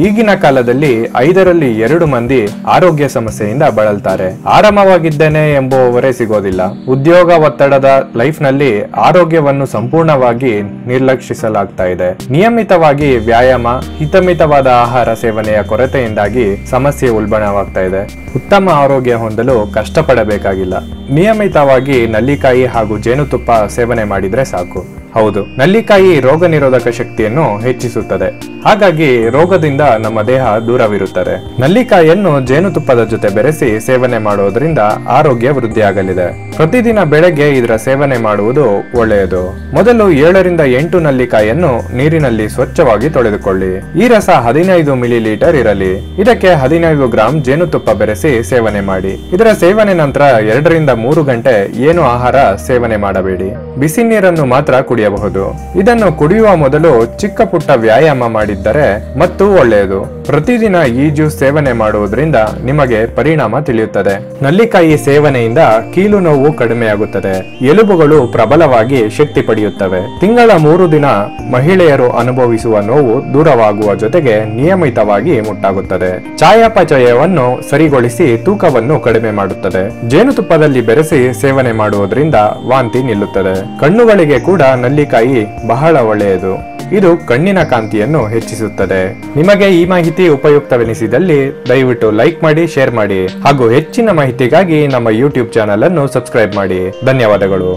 ಈಗಿನ ಕಾಲದಲ್ಲಿ ಐದರಲ್ಲಿ ಎರಡು ಮಂದಿ ಆರೋಗ್ಯ ಸಮಸ್ಯೆಯಿಂದ ಬಳಲ್ತಾರೆ. ಆರಾಮವಾಗಿದ್ದೇನೆ ಎಂಬುವವರೇ ಸಿಗೋದಿಲ್ಲ. ಉದ್ಯೋಗ ಒತ್ತಡದ ಲೈಫ್ನಲ್ಲಿ ಆರೋಗ್ಯವನ್ನು ಸಂಪೂರ್ಣವಾಗಿ ನಿರ್ಲಕ್ಷಿಸಲಾಗ್ತಾ ಇದೆ. ನಿಯಮಿತವಾಗಿ ವ್ಯಾಯಾಮ, ಹಿತಮಿತವಾದ ಆಹಾರ ಸೇವನೆಯ ಕೊರತೆಯಿಂದಾಗಿ ಸಮಸ್ಯೆ ಉಲ್ಬಣವಾಗ್ತಾ ಇದೆ. ಉತ್ತಮ ಆರೋಗ್ಯ ಹೊಂದಲು ಕಷ್ಟಪಡಬೇಕಾಗಿಲ್ಲ. ನಿಯಮಿತವಾಗಿ ನಲ್ಲಿಕಾಯಿ ಹಾಗೂ ಜೇನುತುಪ್ಪ ಸೇವನೆ ಮಾಡಿದ್ರೆ ಸಾಕು. ಹೌದು. ನಲ್ಲಿಕಾಯಿ ರೋಗ ನಿರೋಧಕ ಶಕ್ತಿಯನ್ನು ಹೆಚ್ಚಿಸುತ್ತದೆ. ಹಾಗಾಗಿ ರೋಗದಿಂದ ನಮ್ಮ ದೇಹ ದೂರವಿರುತ್ತದೆ. ನಲ್ಲಿಕಾಯಿಯನ್ನು ಜೇನುತುಪ್ಪದ ಜೊತೆ ಬೆರೆಸಿ ಸೇವನೆ ಮಾಡುವುದರಿಂದ ಆರೋಗ್ಯ ವೃದ್ಧಿಯಾಗಲಿದೆ. ಪ್ರತಿದಿನ ಬೆಳಗ್ಗೆ ಇದರ ಸೇವನೆ ಮಾಡುವುದು ಒಳ್ಳೆಯದು. ಮೊದಲು ಏಳರಿಂದ ಎಂಟು ನಲ್ಲಿಕಾಯಿಯನ್ನು ನೀರಿನಲ್ಲಿ ಸ್ವಚ್ಛವಾಗಿ ತೊಳೆದುಕೊಳ್ಳಿ. ಈ ರಸ ಹದಿನೈದು ಮಿಲಿ ಲೀಟರ್ ಇರಲಿ. ಇದಕ್ಕೆ ಹದಿನೈದು ಗ್ರಾಂ ಜೇನುತುಪ್ಪ ಬೆರೆಸಿ ಸೇವನೆ ಮಾಡಿ. ಇದರ ಸೇವನೆ ನಂತರ ಎರಡರಿಂದ ಮೂರು ಗಂಟೆ ಏನು ಆಹಾರ ಸೇವನೆ ಮಾಡಬೇಡಿ. ಬಿಸಿ ನೀರನ್ನು ಮಾತ್ರ ಕುಡಿಯಬಹುದು. ಇದನ್ನು ಕುಡಿಯುವ ಮೊದಲು ಚಿಕ್ಕ ಪುಟ್ಟ ವ್ಯಾಯಾಮ ಮಾಡಿದ್ದರೆ ಮತ್ತು ಒಳ್ಳೆಯದು. ಪ್ರತಿದಿನ ಈ ಜ್ಯೂಸ್ ಸೇವನೆ ಮಾಡುವುದರಿಂದ ನಿಮಗೆ ಪರಿಣಾಮ ತಿಳಿಯುತ್ತದೆ. ನಲ್ಲಿಕಾಯಿ ಸೇವನೆಯಿಂದ ಕೀಲು ನೋವು ಕಡಿಮೆಯಾಗುತ್ತದೆ. ಎಲುಬುಗಳು ಪ್ರಬಲವಾಗಿ ಶಕ್ತಿ ಪಡೆಯುತ್ತವೆ. ತಿಂಗಳ ಮೂರು ದಿನ ಮಹಿಳೆಯರು ಅನುಭವಿಸುವ ನೋವು ದೂರವಾಗುವ ಜೊತೆಗೆ ನಿಯಮಿತವಾಗಿ ಮುಟ್ಟಾಗುತ್ತದೆ. ಛಾಯಾಪಚಯವನ್ನು ಸರಿಗೊಳಿಸಿ ತೂಕವನ್ನು ಕಡಿಮೆ ಮಾಡುತ್ತದೆ. ಜೇನುತುಪ್ಪದಲ್ಲಿ ಬೆರೆಸಿ ಸೇವನೆ ಮಾಡುವುದರಿಂದ ವಾಂತಿ ನಿಲ್ಲುತ್ತದೆ. ಕಣ್ಣುಗಳಿಗೆ ಕೂಡ ನಲ್ಲಿಕಾಯಿ ಬಹಳ ಒಳ್ಳೆಯದು. ಇದು ಕಣ್ಣಿನ ಕಾಂತಿಯನ್ನು ಹೆಚ್ಚಿಸುತ್ತದೆ. ನಿಮಗೆ ಈ ಮಾಹಿತಿ ಉಪಯುಕ್ತವೆನಿಸಿದಲ್ಲಿ ದಯವಿಟ್ಟು ಲೈಕ್ ಮಾಡಿ, ಶೇರ್ ಮಾಡಿ ಹಾಗೂ ಹೆಚ್ಚಿನ ಮಾಹಿತಿಗಾಗಿ ನಮ್ಮ ಯೂಟ್ಯೂಬ್ ಚಾನೆಲ್ ಅನ್ನು ಸಬ್ಸ್ಕ್ರೈಬ್ ಮಾಡಿ. ಧನ್ಯವಾದಗಳು.